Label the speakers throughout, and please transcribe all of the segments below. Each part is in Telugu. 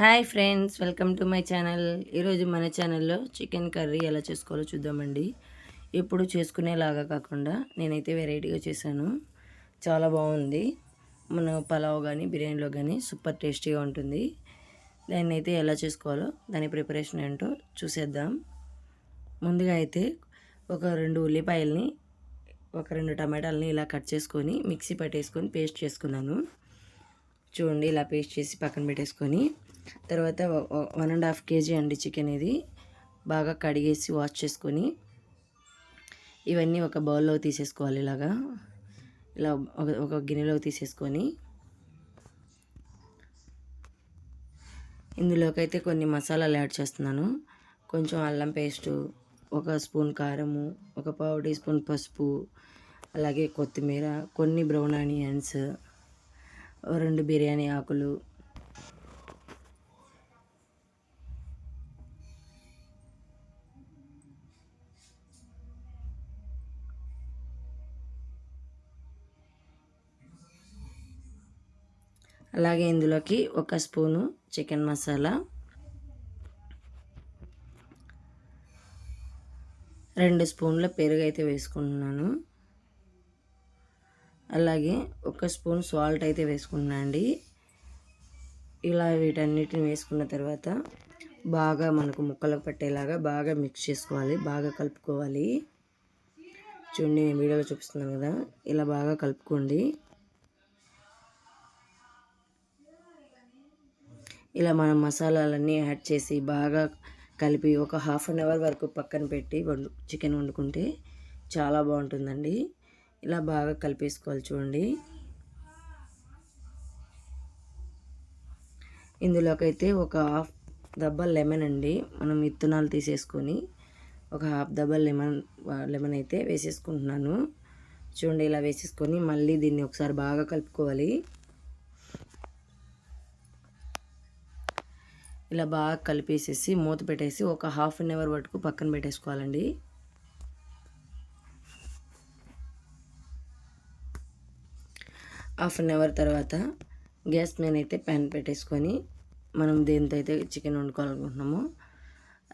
Speaker 1: Hi friends welcome to my channel. ఈరోజు మన ఛానల్లో చికెన్ కర్రీ ఎలా చేసుకోవాలో చూద్దామండి. ఎప్పుడు చేసుకునేలాగా కాకుండా నేనైతే వెరైటీగా చేశాను. చాలా బాగుంది. మన పలావ్ కానీ బిర్యానీలో కానీ సూపర్ టేస్టీగా ఉంటుంది. దాన్ని అయితే ఎలా చేసుకోవాలో దాని ప్రిపరేషన్ ఏంటో చూసేద్దాం. ముందుగా అయితే ఒక రెండు ఉల్లిపాయల్ని ఒక రెండు టమాటాలని ఇలా కట్ చేసుకొని మిక్సీ పట్టేసుకొని పేస్ట్ చేసుకున్నాను. చూడండి ఇలా పేస్ట్ చేసి పక్కన పెట్టేసుకొని తర్వాత వన్ అండ్ హాఫ్ కేజీ అండి చికెన్ ఇది. బాగా కడిగేసి వాష్ చేసుకొని ఇవన్నీ ఒక బౌల్లో తీసేసుకోవాలి ఇలాగా. ఇలా ఒక ఒక గిన్నెలో తీసేసుకొని ఇందులోకైతే కొన్ని మసాలాలు యాడ్ చేస్తున్నాను. కొంచెం అల్లం పేస్టు ఒక స్పూన్ కారము ఒక పావు టీ స్పూన్ పసుపు అలాగే కొత్తిమీర కొన్ని బ్రౌన్ ఆనియన్స్ రెండు బిర్యానీ ఆకులు అలాగే ఇందులోకి ఒక స్పూను చికెన్ మసాలా రెండు స్పూన్ల పెరుగు అయితే వేసుకుంటున్నాను. అలాగే ఒక స్పూన్ సాల్ట్ అయితే వేసుకున్నాను అండి. ఇలా వీటన్నిటిని వేసుకున్న తర్వాత బాగా మనకు ముక్కలకు పట్టేలాగా బాగా మిక్స్ చేసుకోవాలి బాగా కలుపుకోవాలి. చూడండి నేను వీడియోలో చూపిస్తున్నాను కదా ఇలా బాగా కలుపుకోండి. ఇలా మనం మసాలాలన్నీ యాడ్ చేసి బాగా కలిపి ఒక హాఫ్ అన్ అవర్ వరకు పక్కన పెట్టి వండు చికెన్ వండుకుంటే చాలా బాగుంటుందండి. ఇలా బాగా కలిపేసుకోవాలి చూడండి. ఇందులోకైతే ఒక హాఫ్ డబ్బల్ లెమన్ అండి. మనం విత్తనాలు తీసేసుకొని ఒక హాఫ్ డబ్బల్ లెమన్ లెమన్ అయితే వేసేసుకుంటున్నాను. చూడండి ఇలా వేసేసుకొని మళ్ళీ దీన్ని ఒకసారి బాగా కలుపుకోవాలి. ఇలా బాగా కలిపేసేసి మూత పెట్టేసి ఒక హాఫ్ అన్ అవర్ వరకు పక్కన పెట్టేసుకోవాలండి. హాఫ్ అన్ అవర్ తర్వాత గ్యాస్ మీద అయితే ప్యాన్ పెట్టేసుకొని మనం దేంతో అయితే చికెన్ వండుకోవాలనుకుంటున్నామో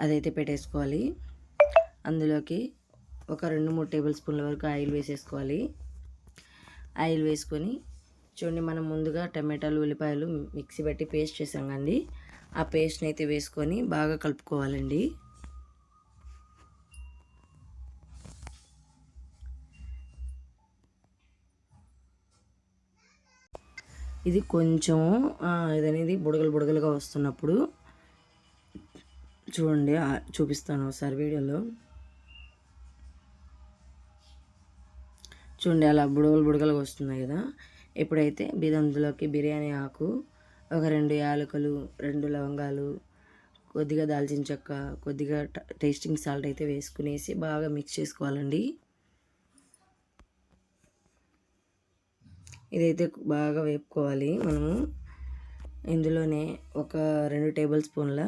Speaker 1: అదైతే పెట్టేసుకోవాలి. అందులోకి ఒక రెండు మూడు టేబుల్ స్పూన్ల వరకు ఆయిల్ వేసేసుకోవాలి. ఆయిల్ వేసుకొని చూడండి మనం ముందుగా టమాటాలు ఉల్లిపాయలు మిక్సీ పెట్టి పేస్ట్ చేసాం కండి ఆ పేస్ట్ని అయితే వేసుకొని బాగా కలుపుకోవాలండి. ఇది కొంచెం ఇది అనేది బుడగలు బుడగలుగా వస్తున్నప్పుడు చూడండి చూపిస్తాను ఒకసారి వీడియోలో. చూడండి అలా బుడగలు బుడగలుగా వస్తున్నాయి కదా. ఎప్పుడైతే బిదందులోకి బిర్యానీ ఆకు ఒక రెండు యాలకులు రెండు లవంగాలు కొద్దిగా దాల్చిన చెక్క కొద్దిగా టేస్టింగ్ సాల్ట్ అయితే వేసుకునేసి బాగా మిక్స్ చేసుకోవాలండి. ఇదైతే బాగా వేపుకోవాలి మనము. ఇందులోనే ఒక రెండు టేబుల్ స్పూన్ల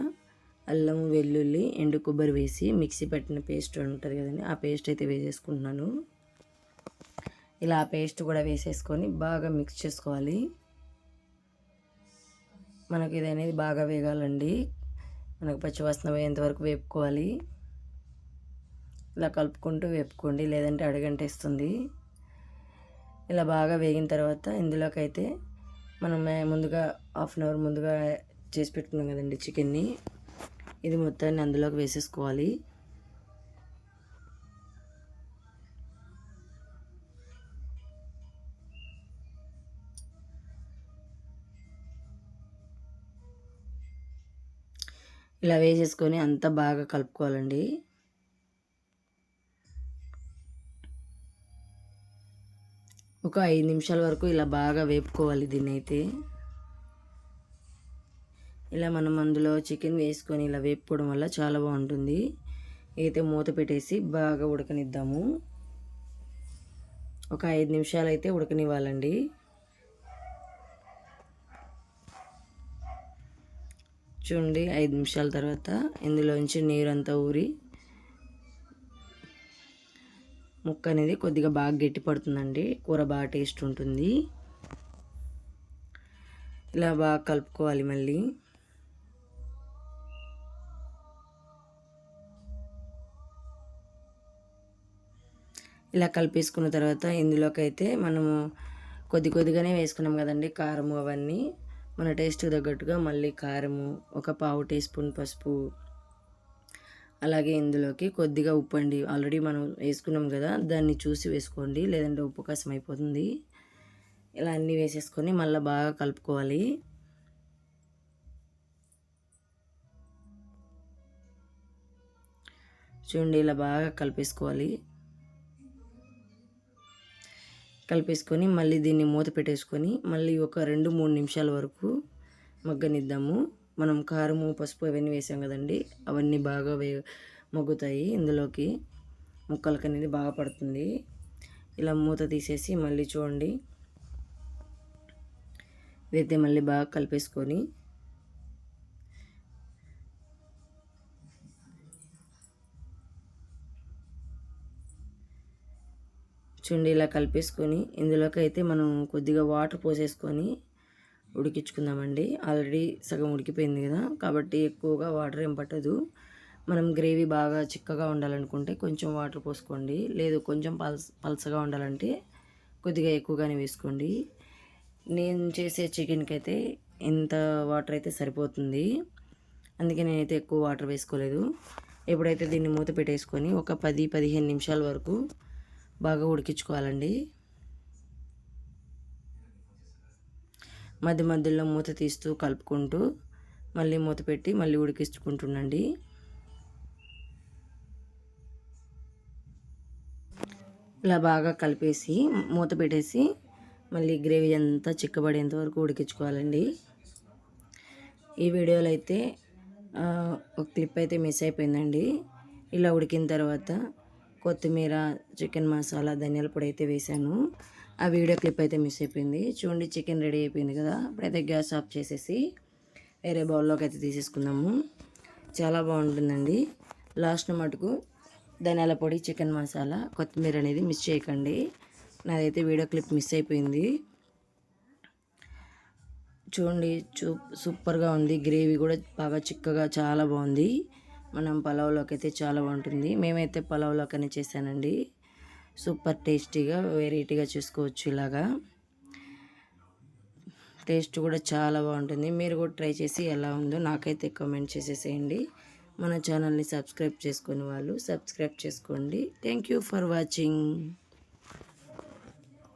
Speaker 1: అల్లం వెల్లుల్లి ఎండు కొబ్బరి వేసి మిక్సీ పెట్టిన పేస్ట్ ఉంటుంది కదండి ఆ పేస్ట్ అయితే వేసేసుకుంటున్నాను. ఇలా ఆ పేస్ట్ కూడా వేసేసుకొని బాగా మిక్స్ చేసుకోవాలి. మనకి ఇది అనేది బాగా వేగాలండి. మనకు పచ్చివాసన పోయేంతవరకు వేపుకోవాలి. ఇలా కలుపుకుంటూ వేపుకోండి. లేదంటే అడగంటేస్తుంది. ఇలా బాగా వేగిన తర్వాత ఇందులోకైతే మనం ముందుగా హాఫ్ అన్ అవర్ ముందుగా చేసి పెట్టుకున్నాం కదండి చికెన్ని. ఇది మొత్తాన్ని అందులోకి వేసేసుకోవాలి. ఇలా వేసేసుకొని అంతా బాగా కలుపుకోవాలండి. ఒక ఐదు నిమిషాల వరకు ఇలా బాగా వేపుకోవాలి దీన్ని అయితే ఇలా మనం అందులో చికెన్ వేసుకొని ఇలా వేపుకోవడం వల్ల చాలా బాగుంటుంది. అయితే మూత పెట్టేసి బాగా ఉడకనిద్దాము. ఒక ఐదు నిమిషాలు అయితే ఉడకనివ్వాలండి. చూడండి ఐదు నిమిషాల తర్వాత ఇందులోంచి నీరంతా ఊరి ముక్క అనేది కొద్దిగా బాగా గట్టి పడుతుందండి. కూర బాగా టేస్ట్ ఉంటుంది. ఇలా బాగా కలుపుకోవాలి మళ్ళీ. ఇలా కలిపేసుకున్న తర్వాత ఇందులోకైతే మనము కొద్ది కొద్దిగానే వేసుకున్నాం కదండి కారం అవన్నీ. మన టేస్ట్ తగ్గట్టుగా మళ్ళీ కారము ఒక పావు టీ స్పూన్ పసుపు అలాగే ఇందులోకి కొద్దిగా ఉప్పు అండి. ఆల్రెడీ మనం వేసుకున్నాం కదా దాన్ని చూసి వేసుకోండి. లేదంటే ఉప్పు కసం అయిపోతుంది. ఇలా అన్నీ వేసేసుకొని మళ్ళీ బాగా కలుపుకోవాలి. చూడండి ఇలా బాగా కలిపేసుకోవాలి. కలిపేసుకొని మళ్ళీ దీన్ని మూత పెట్టేసుకొని మళ్ళీ ఒక రెండు మూడు నిమిషాల వరకు మగ్గనిద్దాము. మనం కారము పసుపు అవన్నీ వేసాం కదండి అవన్నీ బాగా వే మగ్గుతాయి. ఇందులోకి ముక్కలకి అనేది బాగా పడుతుంది. ఇలా మూత తీసేసి మళ్ళీ చూడండి. ఇదైతే మళ్ళీ బాగా కలిపేసుకొని చూడండి ఇలా కలిపేసుకొని ఇందులోకి అయితే మనం కొద్దిగా వాటర్ పోసేసుకొని ఉడికించుకుందామండి. ఆల్రెడీ సగం ఉడికిపోయింది కదా కాబట్టి ఎక్కువగా వాటర్ ఏం పట్టదు. మనం గ్రేవీ బాగా చిక్కగా ఉండాలనుకుంటే కొంచెం వాటర్ పోసుకోండి. లేదు కొంచెం పల్స్ పల్సగా ఉండాలంటే కొద్దిగా ఎక్కువగానే వేసుకోండి. నేను చేసే చికెన్కి అయితే ఇంత వాటర్ అయితే సరిపోతుంది. అందుకే నేనైతే ఎక్కువ వాటర్ వేసుకోలేదు. ఎప్పుడైతే దీన్ని మూత పెట్టేసుకొని ఒక పది పదిహేను నిమిషాల వరకు బాగా ఉడికించుకోవాలండి. మధ్య మధ్యలో మూత తీస్తూ కలుపుకుంటూ మళ్ళీ మూత పెట్టి మళ్ళీ ఉడికించుకుంటుండండి. ఇలా బాగా కలిపేసి మూత పెట్టేసి మళ్ళీ గ్రేవీ అంతా చిక్కబడేంత వరకు ఉడికించుకోవాలండి. ఈ వీడియోలో అయితే ఒక క్లిప్ అయితే మిస్ అయిపోయిందండి. ఇలా ఉడికిన తర్వాత కొత్తిమీర చికెన్ మసాలా ధనియాల పొడి అయితే వేసాను ఆ వీడియో క్లిప్ అయితే మిస్ అయిపోయింది. చూడండి చికెన్ రెడీ అయిపోయింది కదా. ఇప్పుడైతే గ్యాస్ ఆఫ్ చేసేసి వేరే బౌల్లోకి అయితే తీసేసుకుందాము. చాలా బాగుంటుందండి. లాస్ట్ మటుకు ధనియాల పొడి చికెన్ మసాలా కొత్తిమీర అనేది మిస్ చేయకండి. నాదైతే వీడియో క్లిప్ మిస్ అయిపోయింది. చూడండి చూ సూపర్గా ఉంది. గ్రేవీ కూడా బాగా చిక్కగా చాలా బాగుంది. మనం పలావ్లోకి అయితే చాలా బాగుంటుంది. మేమైతే పలావ్లోకనే చేశానండి. సూపర్ టేస్టీగా వెరైటీగా చేసుకోవచ్చు ఇలాగా. టేస్ట్ కూడా చాలా బాగుంటుంది. మీరు కూడా ట్రై చేసి ఎలా ఉందో నాకైతే కామెంట్ చేసేసేయండి. మన ఛానల్ని సబ్స్క్రైబ్ చేసుకునే వాళ్ళు సబ్స్క్రైబ్ చేసుకోండి. Thank you for watching.